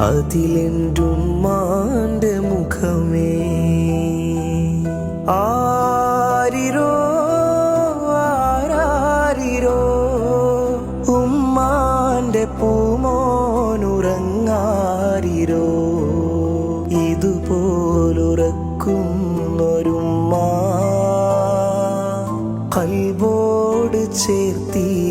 അതിലെന്റും മാന്റെ മുഖമേ. ആരിരോ ആരാരിരോ ഉമ്മാന്റെ പൂമോനുറങ്ങാരിരോ. ഇതുപോലുറക്കുന്നൊരുമ്മ. കൽബോട് ചേർത്തി